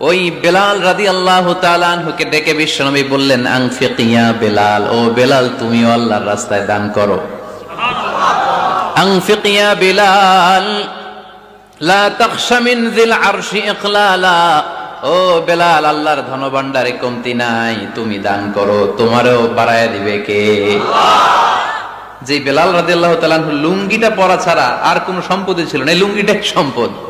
ওই বেলাল রাদি আল্লাহ তালানহুকে ডেকে বিশ্বনবী বললেন আংফিকিয়া বেলাল, ও বেলাল তুমি আল্লাহর রাস্তায় দান করো। আংফিকিয়া বেলাল, লা আরশি ও বেলাল, আল্লাহর কমতি নাই, তুমি দান করো, তোমারও দিবে কে? যে বেলাল তাআলাহু লুঙ্গিটা পরা ছাড়া আর কোনো সম্পদই ছিল না। লুঙ্গিটা সম্পদ।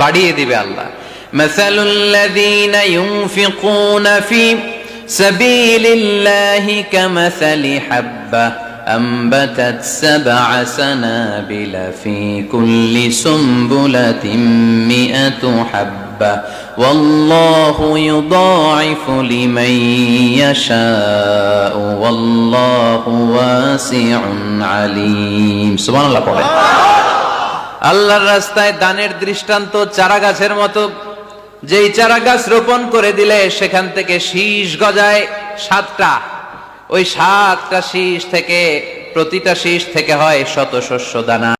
বাড়িয়ে দিবে আল্লাহ مثل الذين ينفقون في سبيل الله كمثل حبة أنبتت سبع سنابل في كل سنبلة مئة حبة والله يضاعف لمن يشاء والله واسع عليم سبحان الله قوله আল্লাহর রাস্তায় দানের দৃষ্টান্ত চারা গাছের মতো। যেই চারা গাছ রোপণ করে দিলে সেখান থেকে শীষ গজায় সাতটা। ওই সাতটা শীষ থেকে, প্রতিটা শীষ থেকে হয় শত শস্য দানা।